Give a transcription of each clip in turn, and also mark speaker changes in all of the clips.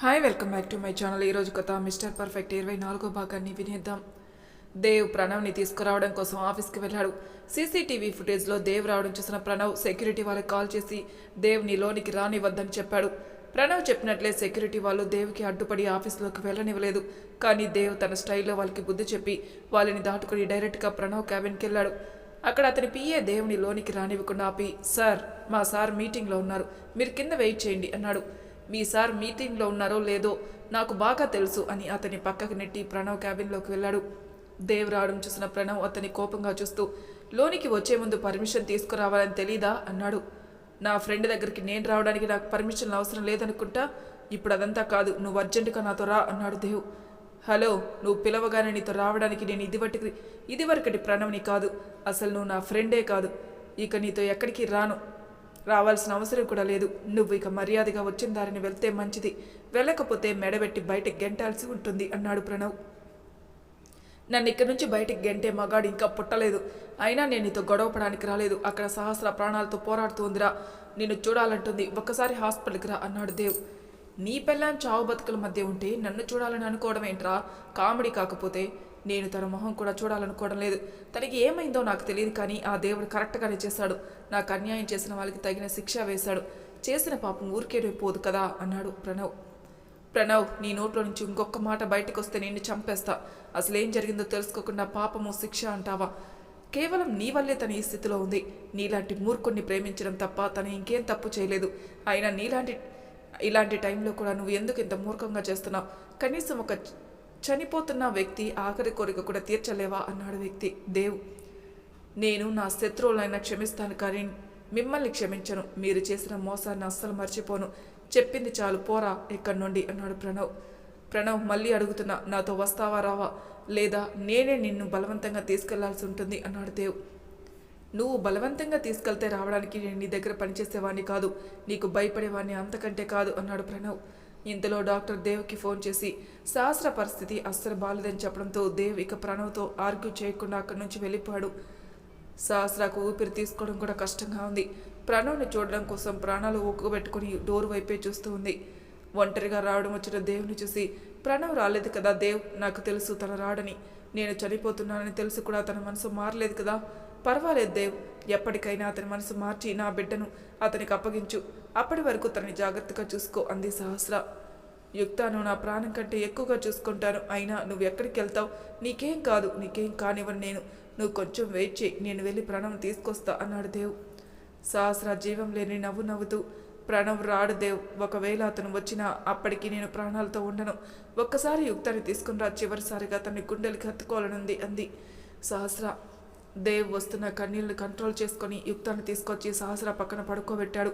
Speaker 1: Hi welcome back to my channel ఈరోజు కథ mister perfect ఇరవై నాలుగో భాగాన్ని వినేద్దాం. దేవ్ ప్రణవ్ని తీసుకురావడం కోసం ఆఫీస్కి వెళ్ళాడు. సీసీటీవీ ఫుటేజ్లో దేవ్ రావడం చూసిన ప్రణవ్ సెక్యూరిటీ వాళ్ళకి కాల్ చేసి దేవ్ని లోనికి రానివ్వద్దని చెప్పాడు. ప్రణవ్ చెప్పినట్లే సెక్యూరిటీ వాళ్ళు దేవ్కి అడ్డుపడి ఆఫీస్లోకి వెళ్ళనివ్వలేదు. కానీ దేవ్ తన స్టైల్లో వాళ్ళకి బుద్ధి చెప్పి వాళ్ళని దాటుకుని డైరెక్ట్గా ప్రణవ్ క్యాబిన్కి వెళ్ళాడు. అక్కడ అతని పిఏ దేవుని లోనికి రానివ్వకుండా ఆపి సార్ మా సార్ మీటింగ్లో ఉన్నారు. మీరు కింద వెయిట్ చేయండి అన్నాడు. మీ సార్ మీటింగ్లో ఉన్నారో లేదో నాకు బాగా తెలుసు అని అతని పక్కకు నెట్టి ప్రణవ్ క్యాబిన్లోకి వెళ్ళాడు. దేవ్ రావడం చూసిన ప్రణవ్ అతని కోపంగా చూస్తూ లోనికి వచ్చే ముందు పర్మిషన్ తీసుకురావాలని తెలీదా? అన్నాడు. నా ఫ్రెండ్ దగ్గరికి నేను రావడానికి నాకు పర్మిషన్ అవసరం లేదనుకుంటా? ఇప్పుడు అదంతా కాదు నువ్వు అర్జెంటుగా నాతో రా అన్నాడు దేవ్. హలో నువ్వు పిలవగానే నీతో రావడానికి నేను ఇదివరకి ఇదివరకటి ప్రణవ్ని కాదు. అసలు నువ్వు నా ఫ్రెండే కాదు. ఇక నీతో ఎక్కడికి రాను. రావాల్సిన అవసరం కూడా లేదు. నువ్వు ఇక మర్యాదగా వచ్చిన దారిని వెళ్తే మంచిది. వెళ్ళకపోతే మెడబెట్టి బయటకు గెంటాల్సి ఉంటుంది అన్నాడు ప్రణవ్. నన్ను ఇక్కడి నుంచి బయటికి గెంటే మగాడు ఇంకా పుట్టలేదు. అయినా నేను నీతో గొడవపడానికి రాలేదు. అక్కడ సహస్ర ప్రాణాలతో పోరాడుతోందిరా నిన్ను చూడాలంటుంది. ఒక్కసారి హాస్పిటల్కి రా అన్నాడు దేవ్. నీ పెళ్ళాం చావు బతుకుల మధ్య ఉంటే నన్ను చూడాలని అనుకోవడం ఏంట్రా? కామెడీ కాకపోతే నేను తన మొహం కూడా చూడాలనుకోవడం లేదు. తనకి ఏమైందో నాకు తెలియదు కానీ ఆ దేవుడు కరెక్ట్గానే చేశాడు. నాకు అన్యాయం చేసిన వాళ్ళకి తగిన శిక్ష వేశాడు. చేసిన పాపం ఊరికే పోదు కదా అన్నాడు ప్రణవ్. ప్రణవ్ నీ నోట్లో నుంచి ఇంకొక మాట బయటకు వస్తే నిన్ను చంపేస్తా. అసలు ఏం జరిగిందో తెలుసుకోకుండా పాపము శిక్ష అంటావా? కేవలం నీ వల్లే తన ఈ స్థితిలో ఉంది. నీలాంటి మూర్ఖుణ్ణి ప్రేమించడం తప్ప తను ఇంకేం తప్పు చేయలేదు. అయినా నీలాంటి ఇలాంటి టైంలో కూడా నువ్వు ఎందుకు ఇంత మూర్ఖంగా చేస్తున్నావు? కనీసం ఒక చనిపోతున్న వ్యక్తి ఆఖరి కోరిక కూడా తీర్చలేవా అన్నాడు వ్యక్తి. దేవ్ నేను నా శత్రువులైనా క్షమిస్తాను కానీ మిమ్మల్ని క్షమించను. మీరు చేసిన మోసాన్ని అస్సలు మర్చిపోను. చెప్పింది చాలు పోరా ఇక్కడి నుండి? అన్నాడు ప్రణవ్. ప్రణవ్ మళ్ళీ అడుగుతున్నా నాతో వస్తావా రావా? లేదా నేనే నిన్ను బలవంతంగా తీసుకెళ్ళాల్సి ఉంటుంది? అన్నాడు దేవ్. నువ్వు బలవంతంగా తీసుకెళ్తే రావడానికి నేను నీ దగ్గర పనిచేసేవాడిని కాదు. నీకు భయపడేవాడిని అంతకంటే కాదు అన్నాడు ప్రణవ్. ఇంతలో డాక్టర్ దేవ్కి ఫోన్ చేసి సహస్ర పరిస్థితి అస్సలు బాలేదని చెప్పడంతో దేవ్ ఇక ప్రణవ్తో ఆర్గ్యూ చేయకుండా అక్కడి నుంచి వెళ్ళిపోయాడు. సహస్రకు ఊపిరి తీసుకోవడం కూడా కష్టంగా ఉంది. ప్రణవ్ని చూడడం కోసం ప్రాణాలు ఊక్కుబెట్టుకుని డోర్ వైపే చూస్తూ ఉంది. ఒంటరిగా రావడం వచ్చిన దేవుని చూసి ప్రణవ్ రాలేదు కదా దేవ్ నాకు తెలుసు తన రాడని. నేను చనిపోతున్నానని తెలుసు కూడా తన మనసు మారలేదు కదా. పర్వాలేదు దేవ్ ఎప్పటికైనా అతని మనసు మార్చి నా బిడ్డను అతనికి అప్పగించు. అప్పటి వరకు తనని జాగ్రత్తగా చూసుకో అంది సహస్ర. యుక్తాను నా ప్రాణం కంటే ఎక్కువగా చూసుకుంటాను. అయినా నువ్వు ఎక్కడికి వెళ్తావు? నీకేం కాదు నీకేం కానివ్వను నేను. నువ్వు కొంచెం వెయిట్ చేయి నేను వెళ్ళి ప్రాణం తీసుకొస్తా అన్నాడు దేవ్. సహస్ర జీవం లేని నవ్వు నవ్వుతూ ప్రణవ్ రాడు దేవ్. ఒకవేళ అతను వచ్చినా అప్పటికి నేను ప్రాణాలతో ఉండను. ఒక్కసారి యుక్తాన్ని తీసుకుని రా చివరిసారిగా అతన్ని గుండెలకి హత్తుకోవాలనుంది అంది సహస్ర. దేవ్ వస్తున్న కన్నీళ్ళు కంట్రోల్ చేసుకొని యుక్తాన్ని తీసుకొచ్చి సహస్ర పక్కన పడుకోబెట్టాడు.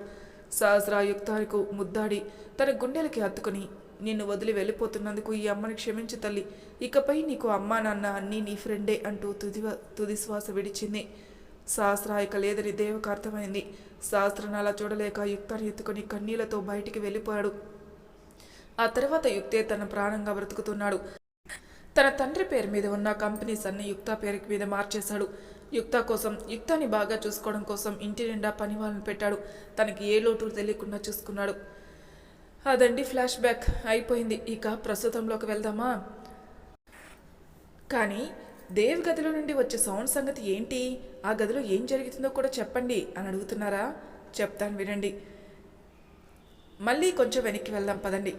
Speaker 1: సహస్రా యుక్తానికి ముద్దాడి తన గుండెలకి హత్తుకుని నిన్ను వదిలి వెళ్ళిపోతున్నందుకు ఈ అమ్మని క్షమించు తల్లి. ఇకపై నీకు అమ్మా నాన్న అన్నీ నీ ఫ్రెండే అంటూ తుది తుది శ్వాస విడిచింది. సహస్ర ఇక లేదని దేవకు అర్థమైంది. సహస్రను అలా చూడలేక యుక్తాన్ని ఎత్తుకొని కన్నీళ్ళతో బయటికి వెళ్ళిపోయాడు. ఆ తర్వాత యుక్తే తన ప్రాణంగా బ్రతుకుతున్నాడు. తన తండ్రి పేరు మీద ఉన్న కంపెనీస్ అన్ని యుక్త పేరు మీద మార్చేశాడు. యుక్త కోసం యుక్తాన్ని బాగా చూసుకోవడం కోసం ఇంటి నిండా పని వాళ్ళని పెట్టాడు. తనకి ఏ లోటు తెలియకుండా చూసుకున్నాడు. అదండి ఫ్లాష్ బ్యాక్. అయిపోయింది. ఇక ప్రస్తుతంలోకి వెళ్దామా? కానీ దేవ్ గదిలో నుండి వచ్చే సౌండ్ సంగతి ఏంటి? ఆ గదిలో ఏం జరుగుతుందో కూడా చెప్పండి అని అడుగుతున్నారా? చెప్తాను వినండి. మళ్ళీ కొంచెం వెనక్కి వెళ్దాం. పదండి.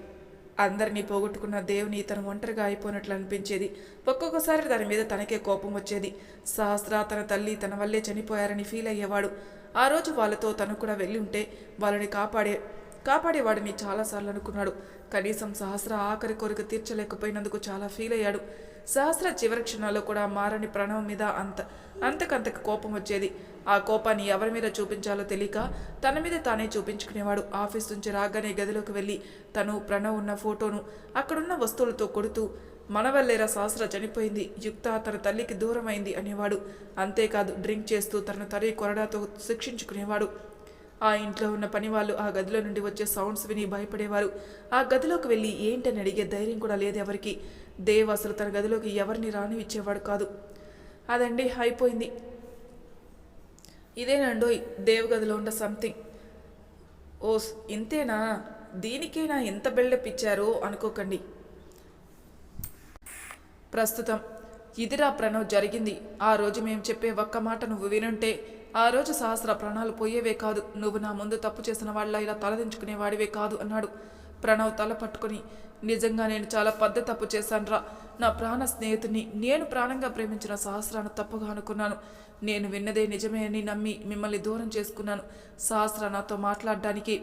Speaker 1: అందరినీ పోగొట్టుకున్న దేవుని తను ఒంటరిగా అయిపోయినట్లు అనిపించేది. ఒక్కొక్కసారి దాని మీద తనకే కోపం వచ్చేది. సహస్ర తన తల్లి తన వల్లే చనిపోయారని ఫీల్ అయ్యేవాడు. ఆ రోజు వాళ్ళతో తను కూడా వెళ్ళి ఉంటే వాళ్ళని కాపాడే కాపాడేవాడిని చాలాసార్లు అనుకున్నాడు కనీసం సహస్ర ఆఖరి కోరిక తీర్చలేకపోయినందుకు చాలా ఫీల్ అయ్యాడు. సహస్ర చివరి క్షణాల్లో కూడా మారని ప్రణవం మీద అంత అంతకంతకు కోపం వచ్చేది. ఆ కోపాన్ని ఎవరి మీద చూపించాలో తెలియక తన మీద తానే చూపించుకునేవాడు. ఆఫీస్ నుంచి రాగానే గదిలోకి వెళ్ళి తను ప్రణవ్ ఉన్న ఫోటోను అక్కడున్న వస్తువులతో కొడుతూ మనవల్లేరా సహస్ర చనిపోయింది. యుక్త తన తల్లికి దూరమైంది అనేవాడు. అంతేకాదు డ్రింక్ చేస్తూ తన తల్లి కొరడాతో శిక్షించుకునేవాడు. ఆ ఇంట్లో ఉన్న పని వాళ్ళు ఆ గదిలో నుండి వచ్చే సౌండ్స్ విని భయపడేవారు. ఆ గదిలోకి వెళ్ళి ఏంటని అడిగే ధైర్యం కూడా లేదు ఎవరికి. దేవ్ అసలు తన గదిలోకి ఎవరిని రానివిచ్చేవాడు కాదు. అదండి అయిపోయింది. ఇదేనండో దేవ్ గదిలో ఉన్న సంథింగ్ ఓ ఇంతేనా? దీనికేనా ఎంత బిల్డప్ ఇచ్చారో అనుకోకండి. ప్రస్తుతం ఇదిరా ప్రణవ్ జరిగింది. ఆ రోజు మేము చెప్పే ఒక్క మాట నువ్వు వినుంటే ఆ రోజు సహస్ర ప్రాణాలు పోయేవే కాదు. నువ్వు నా ముందు తప్పు చేసిన వాళ్ళ ఇలా తలదించుకునేవాడివే కాదు అన్నాడు. ప్రణవ్ తల పట్టుకుని నిజంగా నేను చాలా పెద్ద తప్పు చేశానురా. నా ప్రాణ స్నేహితుని నేను ప్రాణంగా ప్రేమించిన సహస్రాను తప్పుగా అనుకున్నాను. నేను విన్నదే నిజమే అని నమ్మి మిమ్మల్ని దూరం చేసుకున్నాను. సహస్ర నాతో మాట్లాడడానికి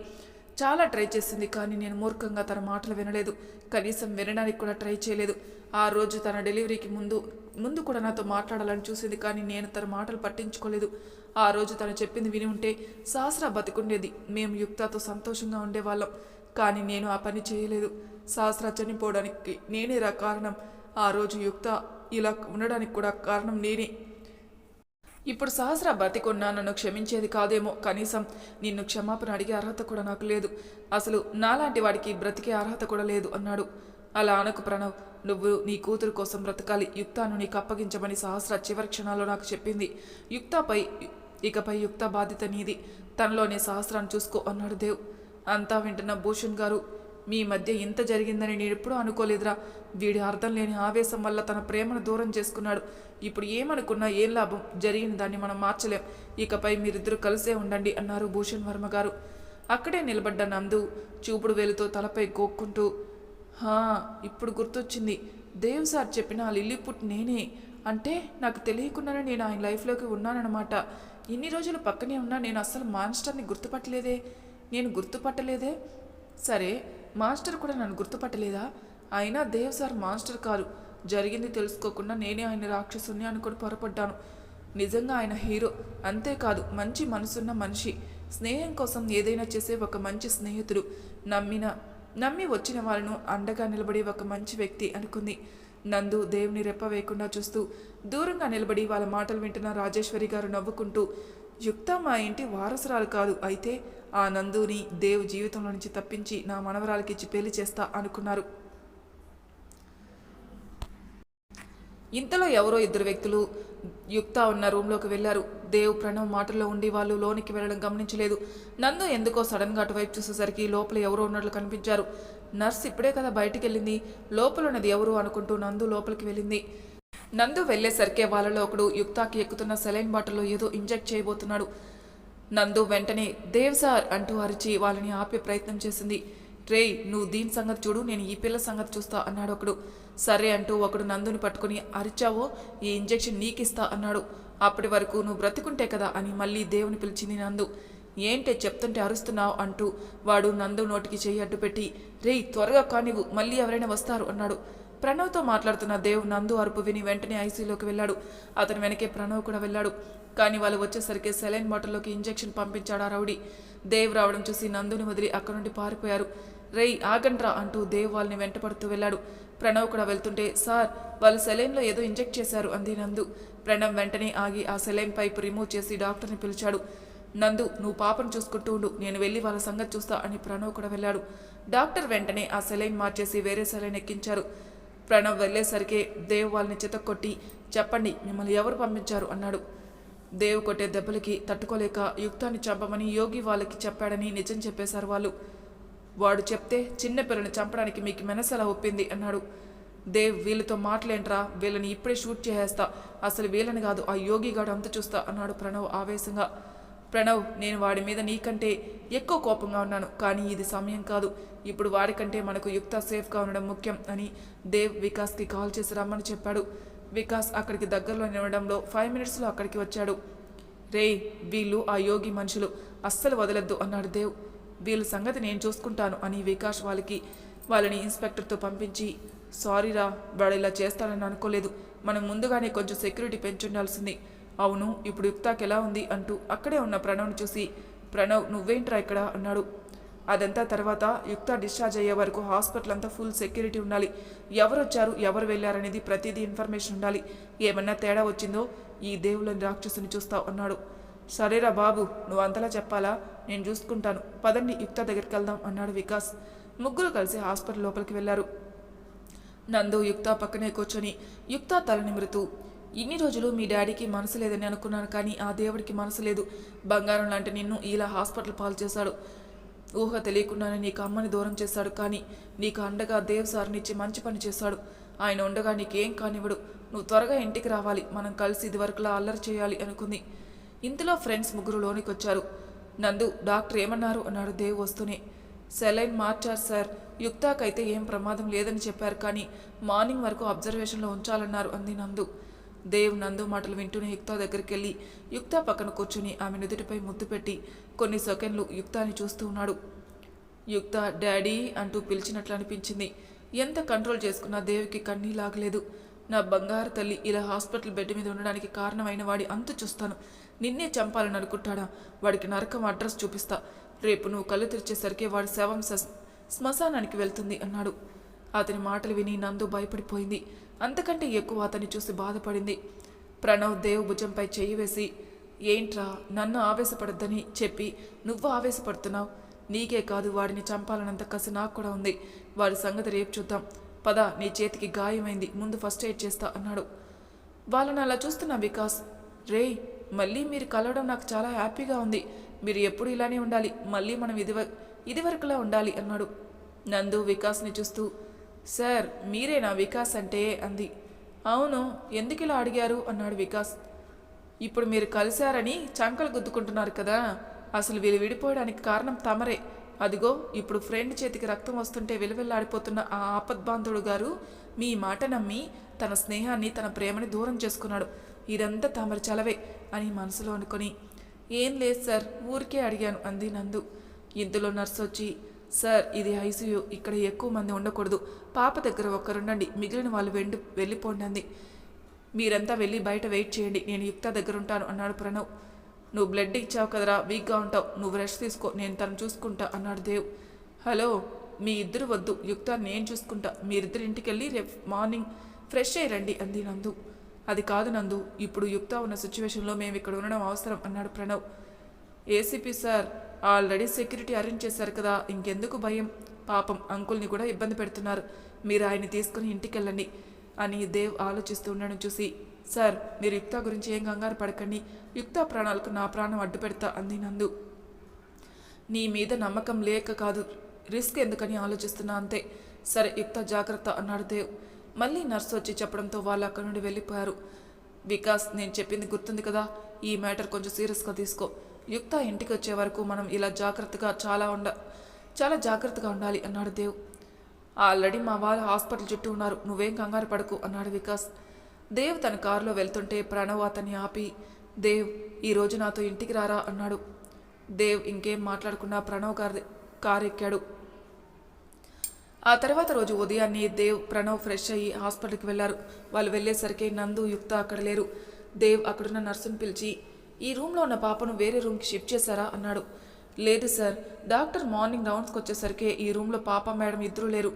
Speaker 1: చాలా ట్రై చేసింది కానీ నేను మూర్ఖంగా తన మాటలు వినలేదు. కనీసం వినడానికి కూడా ట్రై చేయలేదు. ఆ రోజు తన డెలివరీకి ముందు ముందు కూడా నాతో మాట్లాడాలని చూసింది కానీ నేను తన మాటలు పట్టించుకోలేదు. ఆ రోజు తను చెప్పింది విని ఉంటే సహస్ర బతికుండేది. మేము యుక్తతో సంతోషంగా ఉండేవాళ్ళం. కానీ నేను ఆ పని చేయలేదు. సహస్ర చనిపోవడానికి నేనే రా కారణం. ఆ రోజు యుక్త ఇలా ఉండడానికి కూడా కారణం నేనే. ఇప్పుడు సహస్ర బతికున్నా నన్ను క్షమించేది కాదేమో. కనీసం నిన్ను క్షమాపణ అడిగే అర్హత కూడా నాకు లేదు. అసలు నాలాంటి వాడికి బ్రతికే అర్హత కూడా లేదు అన్నాడు. అలా అనకు ప్రణవ్. నువ్వు నీ కూతురు కోసం బ్రతకాలి. యుక్తాను నీకు అప్పగించమని సహస్ర చివరి క్షణాల్లో నాకు చెప్పింది. యుక్తపై ఇకపై యుక్త బాధ్యత నీది. తనలోనే సహస్రాన్ని చూసుకో అన్నాడు దేవ్. అంతా వింటున్న భూషణ్ గారు మీ మధ్య ఇంత జరిగిందని నేను ఎప్పుడూ అనుకోలేదురా. వీడి అర్థం లేని ఆవేశం వల్ల తన ప్రేమను దూరం చేసుకున్నాడు. ఇప్పుడు ఏమనుకున్నా ఏం లాభం? జరిగిన దాన్ని మనం మార్చలేం. ఇకపై మీరిద్దరూ కలిసే ఉండండి అన్నారు భూషణ్ వర్మ గారు. అక్కడే నిలబడ్డ నందు చూపుడు వేలుతో తలపై గోక్కుంటూ హా ఇప్పుడు గుర్తొచ్చింది. దేవ్ సార్ చెప్పిన ఆ లిల్లీపుట్ నేనే. అంటే నాకు తెలియకుండానే నేను ఆయన లైఫ్లోకి ఉన్నానన్నమాట. ఇన్ని రోజులు పక్కనే ఉన్నా నేను అస్సలు మాస్టర్ని గుర్తుపట్టలేదే. నేను గుర్తుపట్టలేదే. సరే మాస్టర్ కూడా నన్ను గుర్తుపట్టలేదా? అయినా దేవ్ సార్ మాస్టర్ కాదు. జరిగింది తెలుసుకోకుండా నేనే ఆయన రాక్షసుని అనుకుని పొరపడ్డాను. నిజంగా ఆయన హీరో. అంతేకాదు మంచి మనసున్న మనిషి. స్నేహం కోసం ఏదైనా చేసే ఒక మంచి స్నేహితుడు. నమ్మిన నమ్మి వచ్చిన వాళ్ళను అండగా నిలబడి ఒక మంచి వ్యక్తి అనుకుంది. నందు దేవుని రెప్ప వేయకుండా చూస్తూ దూరంగా నిలబడి వాళ్ళ మాటలు వింటున్న రాజేశ్వరి గారు నవ్వుకుంటూ యుక్త మా ఇంటి వారసురాలు కాదు అయితే ఆ నందుని దేవు జీవితంలో నుంచి తప్పించి నా మనవరాలకిచ్చి పెళ్ళి చేస్తా అనుకున్నారు. ఇంతలో ఎవరో ఇద్దరు వ్యక్తులు యుక్త ఉన్న రూమ్లోకి వెళ్ళారు దేవ్ ప్రణవ్ మాటల్లో ఉండి వాళ్ళు లోనికి వెళ్ళడం గమనించలేదు. నందు ఎందుకో సడన్గా అటువైపు చూసేసరికి లోపల ఎవరో ఉన్నట్లు కనిపించారు. నర్స్ ఇప్పుడే కదా బయటికి వెళ్ళింది లోపల ఉన్నది ఎవరు అనుకుంటూ నందు లోపలికి వెళ్ళింది. నందు వెళ్ళేసరికే వాళ్ళలో ఒకడు యుక్తాకి ఎక్కుతున్న సెలైన్ బాటిల్లో ఏదో ఇంజెక్ట్ చేయబోతున్నాడు. నందు వెంటనే దేవ్ సార్ అంటూ అరిచి వాళ్ళని ఆపే ప్రయత్నం చేసింది. ట్రే నువ్వు దీని సంగతి చూడు నేను ఈ పిల్ల సంగతి చూస్తా అన్నాడు ఒకడు. సరే అంటూ ఒకడు నందుని పట్టుకుని అరిచావో ఈ ఇంజెక్షన్ నీకిస్తా అన్నాడు. అప్పటి వరకు నువ్వు బ్రతికుంటే కదా అని మళ్ళీ దేవుని పిలిచింది నందు. ఏంటే చెప్తుంటే అరుస్తున్నావు అంటూ వాడు నందు నోటికి చెయ్యి అడ్డుపెట్టి రేయ్ త్వరగా కానివ్వు మళ్ళీ ఎవరైనా వస్తారు అన్నాడు. ప్రణవ్తో మాట్లాడుతున్న దేవ్ నందు అరుపు విని వెంటనే ఐసీలోకి వెళ్ళాడు. అతని వెనకే ప్రణవ్ కూడా వెళ్ళాడు. కానీ వాళ్ళు వచ్చేసరికి సెలైన్ బాటిల్లోకి ఇంజెక్షన్ పంపించాడు ఆ రౌడీ? దేవ్ రావడం చూసి నందుని వదిలి అక్కడి నుండి పారిపోయారు. రేయ్ ఆగండ్రా అంటూ దేవ్ వాళ్ళని వెంటపడుతూ వెళ్ళాడు. ప్రణవ్ కూడా వెళ్తుంటే సార్ వాళ్ళు సెలైన్లో ఏదో ఇంజెక్ట్ చేశారు అంది నందు. ప్రణవ్ వెంటనే ఆగి ఆ సెలైన్ పైపు రిమూవ్ చేసి డాక్టర్ని పిలిచాడు. నందు నువ్వు పాపను చూసుకుంటూ ఉండు నేను వెళ్ళి వాళ్ళ సంగతి చూస్తా అని ప్రణవ్ కూడా వెళ్ళాడు. డాక్టర్ వెంటనే ఆ సెలైన్ మార్చేసి వేరే సెలైన్ ఎక్కించారు. ప్రణవ్ వెళ్ళేసరికి దేవ్ వాళ్ళని చితక్కొట్టి చెప్పండి మిమ్మల్ని ఎవరు పంపించారు అన్నాడు. దేవ్ కొట్టే దెబ్బలకి తట్టుకోలేక యుక్తాన్ని చంపమని యోగి వాళ్ళకి చెప్పాడని నిజం చెప్పేశారు వాళ్ళు. వాడు చెప్తే చిన్న పిల్లని చంపడానికి మీకు మెనసలా ఒప్పింది అన్నాడు. దేవ్ వీళ్ళతో మాటలేంట్రా వీళ్ళని ఇప్పుడే షూట్ చేసేస్తా అసలు వీళ్ళని కాదు ఆ యోగి గాడు అంత చూస్తా అన్నాడు ప్రణవ్ ఆవేశంగా. ప్రణవ్ నేను వాడి మీద నీకంటే ఎక్కువ కోపంగా ఉన్నాను కానీ ఇది సమయం కాదు. ఇప్పుడు వాడికంటే మనకు యుక్త సేఫ్గా ఉండడం ముఖ్యం అని దేవ్ వికాస్కి కాల్ చేసి రమ్మని చెప్పాడు. వికాస్ అక్కడికి దగ్గరలో నిలవడంలో ఫైవ్ మినిట్స్లో అక్కడికి వచ్చాడు. రేయ్ వీళ్ళు ఆ యోగి మనుషులు. అస్సలు వదలొద్దు అన్నాడు దేవ్. వీళ్ళ సంగతి నేను చూసుకుంటాను అని వికాస్ వాళ్ళకి వాళ్ళని ఇన్స్పెక్టర్తో పంపించి సారీరా వాడు ఇలా చేస్తాడని అనుకోలేదు. మనం ముందుగానే కొంచెం సెక్యూరిటీ పెంచుండాల్సింది. అవును ఇప్పుడు యుక్తాకి ఎలా ఉంది అంటూ అక్కడే ఉన్న ప్రణవ్ని చూసి ప్రణవ్ నువ్వేంట్రా ఇక్కడ? అన్నాడు. అదంతా తర్వాత యుక్త డిశ్చార్జ్ అయ్యే వరకు హాస్పిటల్ అంతా ఫుల్ సెక్యూరిటీ ఉండాలి. ఎవరు వచ్చారు ఎవరు వెళ్ళారనేది ప్రతిదీ ఇన్ఫర్మేషన్ ఉండాలి. ఏమన్నా తేడా వచ్చిందో ఈ దేవుళ్ళని రాక్షసుని చూస్తావు అన్నాడు. సరేరా బాబు నువ్వు అంతలా చెప్పాలా? నేను చూసుకుంటాను. పదండి యుక్త దగ్గరికి వెళ్దాం అన్నాడు వికాస్. ముగ్గురు కలిసి హాస్పిటల్ లోపలికి వెళ్ళారు. నందు యుక్త పక్కనే కూర్చొని యుక్త తల నిమురుతూ ఇన్ని రోజులు మీ డాడీకి మనసు లేదని అనుకున్నాను కానీ ఆ దేవుడికి మనసు లేదు. బంగారం లాంటి నిన్ను ఇలా హాస్పిటల్ పాలు చేశాడు. ఊహ తెలియకుండానే నీకు అమ్మని దూరం చేశాడు కానీ నీకు అండగా దేవ్ సార్నిచ్చి మంచి పని చేశాడు. ఆయన ఉండగా నీకేం కానివ్వడు. నువ్వు త్వరగా ఇంటికి రావాలి. మనం కలిసి ఇదివరకులా అల్లరి చేయాలి అనుకుంది. ఇంతలో ఫ్రెండ్స్ ముగ్గురు లోనికి వచ్చారు నందు డాక్టర్ ఏమన్నారు? అన్నాడు దేవ్ వస్తూనే. సెలైన్ మార్చారు సార్. యుక్తాకైతే ఏం ప్రమాదం లేదని చెప్పారు కానీ మార్నింగ్ వరకు అబ్జర్వేషన్లో ఉంచాలన్నారు అంది నందు. దేవ్ నందు మాటలు వింటూనే యుక్తా దగ్గరికి వెళ్ళి యుక్తా పక్కన కూర్చుని ఆమె నుదుటిపై ముద్దు పెట్టి కొన్ని సెకండ్లు యుక్తాని చూస్తూ ఉన్నాడు. యుక్త డాడీ అంటూ పిలిచినట్లు అనిపించింది. ఎంత కంట్రోల్ చేసుకున్నా దేవికి కన్నీ లాగలేదు నా బంగారు తల్లి ఇలా హాస్పిటల్ బెడ్ మీద ఉండడానికి కారణమైన వాడి అంతు చూస్తాను. నిన్నే చంపాలని అనుకుంటాడా? వాడికి నరకం అడ్రస్ చూపిస్తా. రేపు నువ్వు కళ్ళు తెరిచేసరికి వాడి శవం శ్మశానానికి వెళ్తుంది అన్నాడు. అతని మాటలు విని నందు భయపడిపోయింది. అంతకంటే ఎక్కువ అతన్ని చూసి బాధపడింది. ప్రణవ్ దేవ్ భుజంపై చెయ్యి వేసి ఏంట్రా నన్ను ఆవేశపడద్దని చెప్పి నువ్వు ఆవేశపడుతున్నావు? నీకే కాదు వాడిని చంపాలన్నంత కసి నాకు కూడా ఉంది. వాడి సంగతి రేపు చూద్దాం. పద నీ చేతికి గాయమైంది. ముందు ఫస్ట్ ఎయిడ్ చేస్తా అన్నాడు. వాళ్ళని అలా చూస్తున్న వికాస్. రే మళ్ళీ మీరు కలవడం నాకు చాలా హ్యాపీగా ఉంది. మీరు ఎప్పుడు ఇలానే ఉండాలి. మళ్ళీ మనం ఇది ఇదివరకులా ఉండాలి అన్నాడు. నందు వికాస్ని చూస్తూ సార్ మీరేనా వికాస్ అంటే అంది. అవును ఎందుకు ఇలా అడిగారు? అన్నాడు వికాస్. ఇప్పుడు మీరు కలిశారని చంకలు గుద్దుకుంటున్నారు కదా అసలు వీళ్ళు విడిపోవడానికి కారణం తమరే. అదిగో ఇప్పుడు ఫ్రెండ్ చేతికి రక్తం వస్తుంటే విలువెల్లాడిపోతున్న ఆ ఆపద్బాంధుడు గారు మీ మాట నమ్మి తన స్నేహాన్ని తన ప్రేమని దూరం చేసుకున్నాడు. ఇదంతా తమరి చలవే అని మనసులో అనుకొని. ఏం లేదు సార్ ఊరికే అడిగాను అంది నందు. ఇందులో నర్స్ వచ్చి సార్ ఇది ఐసీయూ. ఇక్కడ ఎక్కువ మంది ఉండకూడదు. పాప దగ్గర ఒక్కరుండండి. మిగిలిన వాళ్ళు వెండి వెళ్ళిపోండి అంది మీరంతా వెళ్ళి బయట వెయిట్ చేయండి. నేను యుక్త దగ్గర ఉంటాను అన్నాడు ప్రణవ్. నువ్వు బ్లడ్ ఇచ్చావు కదరా వీక్గా ఉంటావు. నువ్వు రెస్ట్ తీసుకో. నేను తను చూసుకుంటా అన్నాడు దేవ్. హలో మీ ఇద్దరు వద్దు. యుక్త నేను చూసుకుంటా. మీరిద్దరు ఇంటికి వెళ్ళి రేపు మార్నింగ్ ఫ్రెష్ అయ్యి రండి అంది నందు. అది కాదు నందు. ఇప్పుడు యుక్త ఉన్న సిచ్యువేషన్లో మేము ఇక్కడ ఉండడం అవసరం అన్నాడు Pranav. ACP sir already security arrange చేశారు కదా ఇంకెందుకు భయం? పాపం అంకుల్ని కూడా ఇబ్బంది పెడుతున్నారు. మీరు ఆయన్ని తీసుకుని ఇంటికి వెళ్ళండి అని దేవ్ ఆలోచిస్తూ ఉండడం చూసి సార్ మీరు యుక్త గురించి ఏం కంగారు పడకండి. యుక్త ప్రాణాలకు నా ప్రాణం అడ్డు పెడతా అంది నందు. నీ మీద నమ్మకం లేక కాదు రిస్క్ ఎందుకని ఆలోచిస్తున్నా అంతే. సరే యుక్త జాగ్రత్త అన్నాడు దేవ్. మళ్ళీ నర్సు వచ్చి చెప్పడంతో వాళ్ళు అక్కడి నుండి వెళ్ళిపోయారు. వికాస్ నేను చెప్పింది గుర్తుంది కదా ఈ మ్యాటర్ కొంచెం సీరియస్గా తీసుకో. యుక్త ఇంటికి వచ్చే వరకు మనం ఇలా జాగ్రత్తగా చాలా ఉండ చాలా జాగ్రత్తగా ఉండాలి అన్నాడు దేవ్. ఆల్రెడీ మా వాళ్ళు హాస్పిటల్ చుట్టూ ఉన్నారు. నువ్వేం కంగారు పడకు అన్నాడు వికాస్. దేవ్ తన కారులో వెళ్తుంటే ప్రణవ్ అతన్ని ఆపి దేవ్ ఈరోజు నాతో ఇంటికి రారా అన్నాడు. దేవ్ ఇంకేం మాట్లాడకుండా ప్రణవ్ కారు కారు ఎక్కాడు ఆ తర్వాత రోజు ఉదయాన్నే దేవ్ ప్రణవ్ ఫ్రెష్ అయ్యి హాస్పిటల్కి వెళ్ళారు. వాళ్ళు వెళ్ళేసరికి నందు యుక్త అక్కడ లేరు. దేవ్ అక్కడున్న నర్సును పిలిచి ఈ రూమ్లో ఉన్న పాపను వేరే రూమ్కి షిఫ్ట్ చేశారా? అన్నాడు. లేదు సార్ డాక్టర్ మార్నింగ్ రౌండ్స్కి వచ్చేసరికి ఈ రూమ్లో పాప మేడం ఇద్దరు లేరు.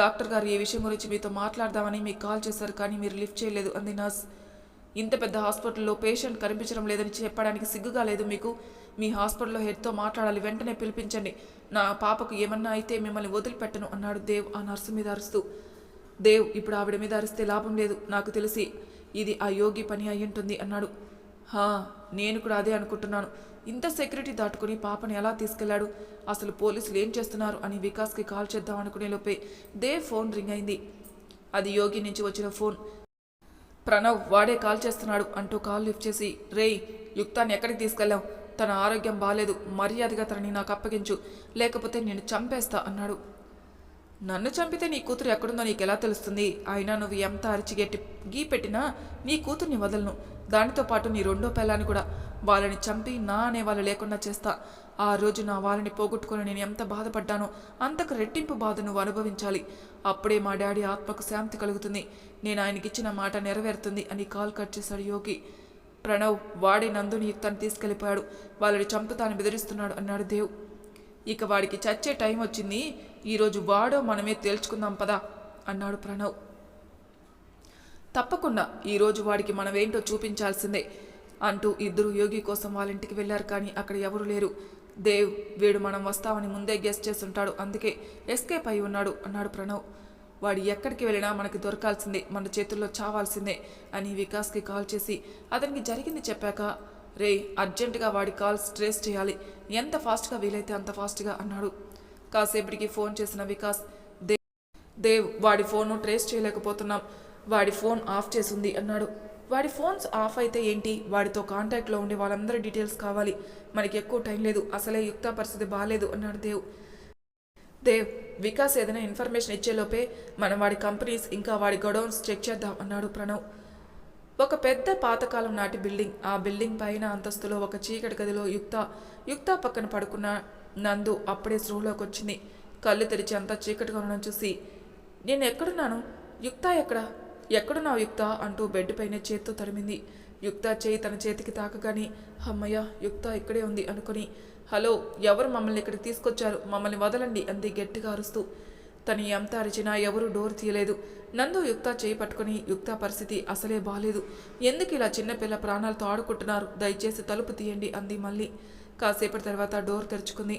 Speaker 1: డాక్టర్ గారు ఈ విషయం గురించి మీతో మాట్లాడదామని మీకు కాల్ చేశారు కానీ మీరు లిఫ్ట్ చేయలేదు అంది నర్స్. ఇంత పెద్ద హాస్పిటల్లో పేషెంట్ కనిపించడం లేదని చెప్పడానికి సిగ్గుగా లేదు మీకు. మీ హాస్పిటల్లో హెడ్తో మాట్లాడాలి వెంటనే పిలిపించండి. నా పాపకు ఏమన్నా అయితే మిమ్మల్ని వదిలిపెట్టను అన్నాడు దేవ్ ఆ నర్సు మీద అరుస్తూ. దేవ్ ఇప్పుడు ఆవిడ మీద అరిస్తే లాభం లేదు నాకు తెలిసి ఇది ఆ యోగి పని అయ్యుంటుంది అన్నాడు. హా నేను కూడా అదే అనుకుంటున్నాను. ఇంత సెక్యూరిటీ దాటుకుని పాపని ఎలా తీసుకెళ్ళాడు? అసలు పోలీసులు ఏం చేస్తున్నారు అని వికాస్కి కాల్ చేద్దాం అనుకునే లోపే దేవ్ ఫోన్ రింగ్ అయింది. అది యోగి నుంచి వచ్చిన ఫోన్. ప్రణవ్ వాడే కాల్ చేస్తున్నాడు అంటూ కాల్ లిఫ్ట్ చేసి రేయ్ యుక్తాన్ని ఎక్కడికి తీసుకెళ్ళాం తన ఆరోగ్యం బాగాలేదు మర్యాదగా తనని నాకు అప్పగించు. లేకపోతే నేను చంపేస్తా అన్నాడు. నన్ను చంపితే నీ కూతురు ఎక్కడుందో నీకు ఎలా తెలుస్తుంది? అయినా నువ్వు ఎంత అరిచిగెట్టి గీ పెట్టినా నీ కూతుర్ని వదలను. దానితో పాటు నీ రెండో పిల్లాన్ని కూడా వాళ్ళని చంపి నా అనే వాళ్ళు లేకుండా చేస్తా. ఆ రోజు నా వాళ్ళని పోగొట్టుకుని నేను ఎంత బాధపడ్డానో అంతకు రెట్టింపు బాధ నువ్వు అనుభవించాలి. అప్పుడే మా డాడీ ఆత్మకు శాంతి కలుగుతుంది. నేను ఆయనకిచ్చిన మాట నెరవేరుతుంది అని కాల్ కట్ చేశాడు యోగి. ప్రణవ్ వాడే నందుని తను తీసుకెళ్ళిపోయాడు. వాళ్ళని చంపుతాను బెదిరిస్తున్నాడు అన్నాడు దేవ్. ఇక వాడికి చచ్చే టైం వచ్చింది. ఈరోజు వాడో మనమే తేల్చుకుందాం పదా అన్నాడు ప్రణవ్. తప్పకుండా ఈరోజు వాడికి మనమేంటో చూపించాల్సిందే అంటూ ఇద్దరు యోగి కోసం వాళ్ళ ఇంటికి వెళ్ళారు కానీ అక్కడ ఎవరు లేరు. దేవ్ వీడు మనం వస్తామని ముందే గెస్ట్ చేస్తుంటాడు. అందుకే ఎస్కేప్ అయి ఉన్నాడు అన్నాడు ప్రణవ్. వాడు ఎక్కడికి వెళ్ళినా మనకి దొరకాల్సిందే మన చేతుల్లో చావాల్సిందే అని వికాస్కి కాల్ చేసి అతనికి జరిగింది చెప్పాక రే అర్జెంటుగా వాడి కాల్స్ ట్రేస్ చేయాలి. ఎంత ఫాస్ట్గా వీలైతే అంత ఫాస్ట్గా అన్నాడు. కాసేపటికి ఫోన్ చేసిన వికాస్ దే దేవ్ వాడి ఫోన్ను ట్రేస్ చేయలేకపోతున్నాం. వాడి ఫోన్ ఆఫ్ చేసింది అన్నాడు. వాడి ఫోన్స్ ఆఫ్ అయితే ఏంటి? వాడితో కాంటాక్ట్లో ఉండే వాళ్ళందరి డీటెయిల్స్ కావాలి. మనకి ఎక్కువ టైం లేదు. అసలే యుక్త పరిస్థితి బాగాలేదు అన్నాడు దేవ్. దేవ్ వికాస్ ఏదైనా ఇన్ఫర్మేషన్ ఇచ్చేలోపే మనం వాడి కంపెనీస్ ఇంకా వాడి గొడౌన్స్ చెక్ చేద్దాం అన్నాడు ప్రణవ్. ఒక పెద్ద పాతకాలం నాటి బిల్డింగ్. ఆ బిల్డింగ్ పైన అంతస్తులో ఒక చీకటి గదిలో యుక్త యుక్త పక్కన పడుకున్న నందు అప్పుడే స్రోలోకి వచ్చింది కళ్ళు తెరిచి అంతా చీకటిగా ఉండడం చూసి నేను ఎక్కడున్నాను? యుక్త ఎక్కడ? ఎక్కడున్నావు యుక్త? అంటూ బెడ్ పైన చేత్తో తడిమింది యుక్త చేయి తన చేతికి తాకగాని అమ్మయ్య యుక్త ఇక్కడే ఉంది అనుకుని హలో ఎవరు మమ్మల్ని ఇక్కడికి తీసుకొచ్చారు? మమ్మల్ని వదలండి అంది గట్టిగా అరుస్తూ. తను ఎంత అరిచినా ఎవరూ డోర్ తీయలేదు. నందు యుక్త చేయి పట్టుకుని యుక్త పరిస్థితి అసలే బాలేదు. ఎందుకు ఇలా చిన్నపిల్ల ప్రాణాలతో ఆడుకుంటున్నారు? దయచేసి తలుపు తీయండి అంది మళ్ళీ. కాసేపటి తర్వాత డోర్ తెరుచుకుంది.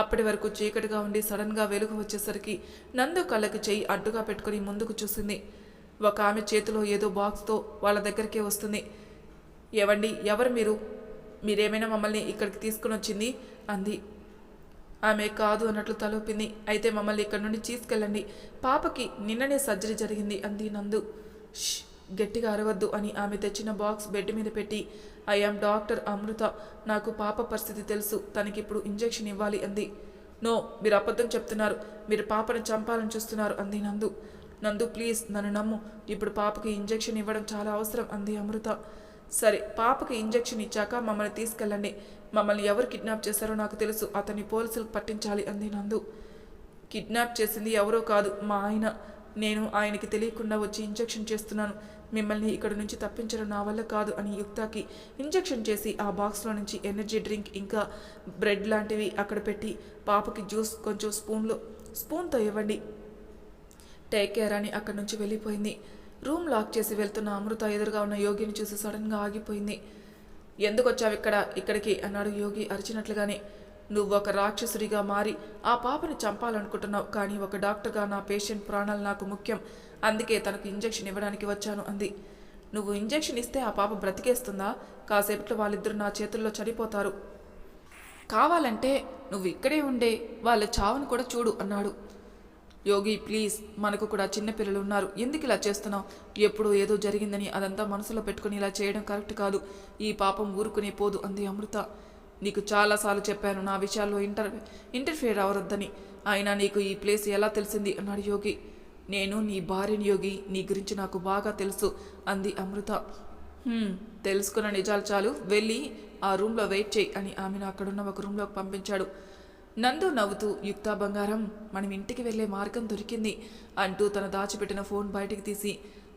Speaker 1: అప్పటి వరకు చీకటిగా ఉండి సడన్గా వెలుగు వచ్చేసరికి నందు కళ్ళకి చేయి అడ్డుగా పెట్టుకుని ముందుకు చూసింది. ఒక ఆమె చేతిలో ఏదో బాక్స్తో వాళ్ళ దగ్గరికే వస్తుంది. ఎవండి ఎవరు మీరు? మీరేమైనా మమ్మల్ని ఇక్కడికి తీసుకుని వచ్చింది అంది. ఆమె కాదు అన్నట్లు తలూపింది. అయితే మమ్మల్ని ఇక్కడి నుండి తీసుకెళ్ళండి. పాపకి నిన్ననే సర్జరీ జరిగింది అంది నందు. గట్టిగా అరవద్దు అని ఆమె తెచ్చిన బాక్స్ బెడ్ మీద పెట్టి ఐఎమ్ డాక్టర్ అమృత. నాకు పాప పరిస్థితి తెలుసు. తనకిప్పుడు ఇంజెక్షన్ ఇవ్వాలి అంది. నో మీరు అబద్ధం చెప్తున్నారు. మీరు పాపను చంపాలని చూస్తున్నారు అంది నందు. నందు ప్లీజ్ నన్ను నమ్ము. ఇప్పుడు పాపకి ఇంజెక్షన్ ఇవ్వడం చాలా అవసరం అంది అమృత. సరే పాపకి ఇంజెక్షన్ ఇచ్చాక మమ్మల్ని తీసుకెళ్ళండి. మమ్మల్ని ఎవరు కిడ్నాప్ చేశారో నాకు తెలుసు. అతన్ని పోలీసులకు పట్టించాలి అంది నందు. కిడ్నాప్ చేసింది ఎవరో కాదు మా ఆయన. నేను ఆయనకి తెలియకుండా వచ్చి ఇంజెక్షన్ చేస్తున్నాను. మిమ్మల్ని ఇక్కడ నుంచి తప్పించడం నా వల్ల కాదు అని యుక్తాకి ఇంజెక్షన్ చేసి ఆ బాక్స్లో నుంచి ఎనర్జీ డ్రింక్ ఇంకా బ్రెడ్ లాంటివి అక్కడ పెట్టి పాపకి జ్యూస్ కొంచెం స్పూన్లో స్పూన్తో ఇవ్వండి. టేక్ కేర్ అని అక్కడి నుంచి వెళ్ళిపోయింది. రూమ్ లాక్ చేసి వెళ్తున్న అమృత ఎదురుగా ఉన్న యోగిని చూసి సడన్గా ఆగిపోయింది. ఎందుకు వచ్చావు ఇక్కడ? ఇక్కడికి అన్నాడు యోగి అరిచినట్లుగానే. నువ్వు ఒక రాక్షసుడిగా మారి ఆ పాపని చంపాలనుకుంటున్నావు కానీ ఒక డాక్టర్గా నా పేషెంట్ ప్రాణాలు నాకు ముఖ్యం. అందుకే తనకు ఇంజెక్షన్ ఇవ్వడానికి వచ్చాను అంది. నువ్వు ఇంజెక్షన్ ఇస్తే ఆ పాప బ్రతికేస్తుందా? కాసేపట్లో వాళ్ళిద్దరు నా చేతుల్లో చనిపోతారు. కావాలంటే నువ్వు ఇక్కడే ఉండే వాళ్ళ చావును కూడా చూడు అన్నాడు. యోగి ప్లీజ్ మనకు కూడా చిన్నపిల్లలు ఉన్నారు. ఎందుకు ఇలా చేస్తున్నావు? ఎప్పుడో ఏదో జరిగిందని అదంతా మనసులో పెట్టుకుని ఇలా చేయడం కరెక్ట్ కాదు. ఈ పాపం ఊరుకునే పోదు అంది అమృత. నీకు చాలాసార్లు చెప్పాను నా విషయాల్లో ఇంటర్ ఇంటర్ఫియర్ అవరొద్దని. అయినా నీకు ఈ ప్లేస్ ఎలా తెలిసింది? అన్నాడు యోగి. నేను నీ భార్యని యోగి నీ గురించి నాకు బాగా తెలుసు అంది అమృత. తెలుసుకున్న నిజాలు చాలు. వెళ్ళి ఆ రూమ్లో వెయిట్ చేయి అని ఆమెను అక్కడున్న ఒక రూమ్లోకి పంపించాడు. నందు నవ్వుతూ యుక్తా బంగారం మనం ఇంటికి వెళ్ళే మార్గం దొరికింది అంటూ తన దాచిపెట్టిన ఫోన్ బయటికి తీసి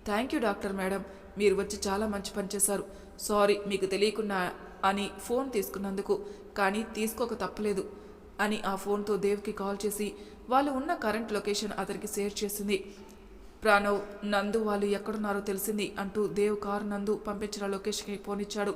Speaker 1: థ్యాంక్ యూ డాక్టర్ మేడం మీరు వచ్చి చాలా మంచి పని చేశారు. సారీ మీకు తెలియకుండా అని ఫోన్ తీసుకున్నందుకు కానీ తీసుకోక తప్పలేదు అని ఆ ఫోన్తో దేవ్కి కాల్ చేసి వాళ్ళు ఉన్న కరెంట్ లొకేషన్ అతనికి షేర్ చేసింది. ప్రణవ్ నందు వాళ్ళు ఎక్కడున్నారో తెలిసింది అంటూ దేవ్ కారు నందు పంపించిన లొకేషన్కి ఫోన్ ఇచ్చాడు.